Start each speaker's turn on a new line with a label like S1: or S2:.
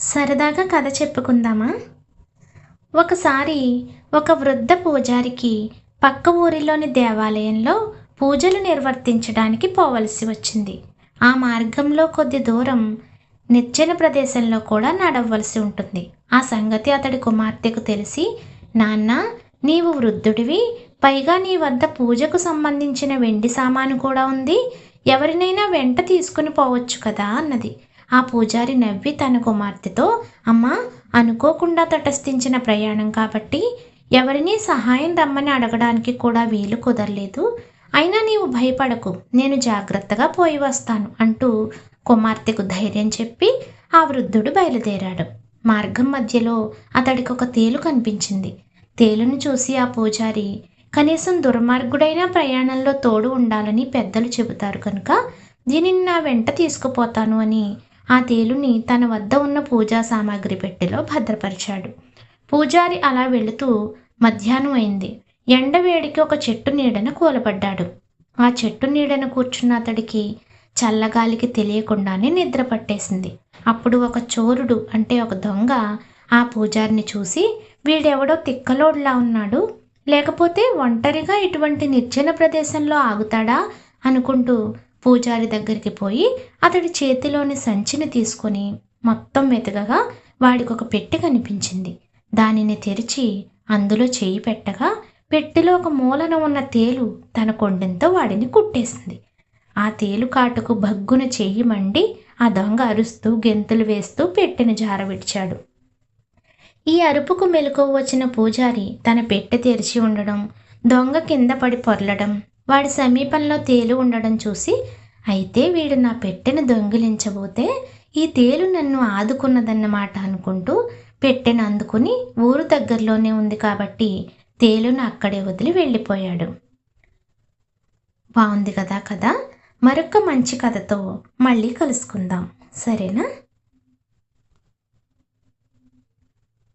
S1: సరదాగా కథ చెప్పుకుందామా? ఒకసారి ఒక వృద్ధ పూజారికి పక్క ఊరిలోని దేవాలయంలో పూజలు నిర్వర్తించడానికి పోవలసి వచ్చింది. ఆ మార్గంలో కొద్ది దూరం నిర్జన ప్రదేశంలో కూడా నడవలసి ఉంటుంది. ఆ సంగతి అతడి కుమార్తెకు తెలిసి నాన్న నీవు వృద్ధుడివి. పైగా నీ వద్ద పూజకు సంబంధించిన వెండి సామాను కూడా ఉంది. ఎవరినైనా వెంట తీసుకుని పోవచ్చు కదా అన్నది. ఆ పూజారి నవ్వి తన కుమార్తెతో అమ్మా అనుకోకుండా తటస్థించిన ప్రయాణం కాబట్టి ఎవరినీ సహాయం రమ్మని అడగడానికి కూడా వీలు కుదరలేదు. అయినా నీవు భయపడకు నేను జాగ్రత్తగా పోయి వస్తాను అంటూ కుమార్తెకు ధైర్యం చెప్పి ఆ వృద్ధుడు బయలుదేరాడు. మార్గం మధ్యలో అతడికి ఒక తేలు కనిపించింది. తేలును చూసి ఆ పూజారి కనీసం దుర్మార్గుడైన ప్రయాణంలో తోడు ఉండాలని పెద్దలు చెబుతారు కనుక దీనిని నా వెంట తీసుకుపోతాను అని ఆ తేలుని తన వద్ద ఉన్న పూజా సామాగ్రి పెట్టెలో భద్రపరిచాడు. పూజారి అలా వెళుతూ మధ్యాహ్నం అయింది. ఎండవేడికి ఒక చెట్టు నీడన కూలబడ్డాడు. ఆ చెట్టు నీడన కూర్చున్న అతడికి చల్లగాలికి తెలియకుండానే నిద్ర పట్టేసింది. అప్పుడు ఒక చోరుడు అంటే ఒక దొంగ ఆ పూజారిని చూసి వీడెవడో తిక్కలోడ్లా ఉన్నాడు. లేకపోతే ఒంటరిగా ఇటువంటి నిర్జన ప్రదేశంలో ఆగుతాడా? అనుకుంటూ పూజారి దగ్గరికి పోయి అతడి చేతిలోని సంచిని తీసుకొని మొత్తం వెతకగా వాడికి ఒక పెట్టె కనిపించింది. దానిని తెరిచి అందులో చేయి పెట్టగా పెట్టెలో ఒక మూలన ఉన్న తేలు తన కొండంతో వాడిని కుట్టేసింది. ఆ తేలు కాటుకు భగ్గున చెయ్యి మండి ఆ దొంగ అరుస్తూ గెంతులు వేస్తూ పెట్టెను జారవిడిచాడు. ఈ అరుపుకు మెలకు వచ్చిన పూజారి తన పెట్టె తెరిచి ఉండడం దొంగ కింద పడి పొర్లడం వాడి సమీపంలో తేలు ఉండడం చూసి అయితే వీడు నా పెట్టెను దొంగిలించబోతే ఈ తేలు నన్ను ఆదుకున్నదన్నమాట అనుకుంటూ పెట్టెను అందుకుని ఊరు దగ్గరలోనే ఉంది కాబట్టి తేలును అక్కడే వదిలి వెళ్ళిపోయాడు. బాగుంది కదా కదా మరొక మంచి కథతో మళ్ళీ కలుసుకుందాం. సరేనా?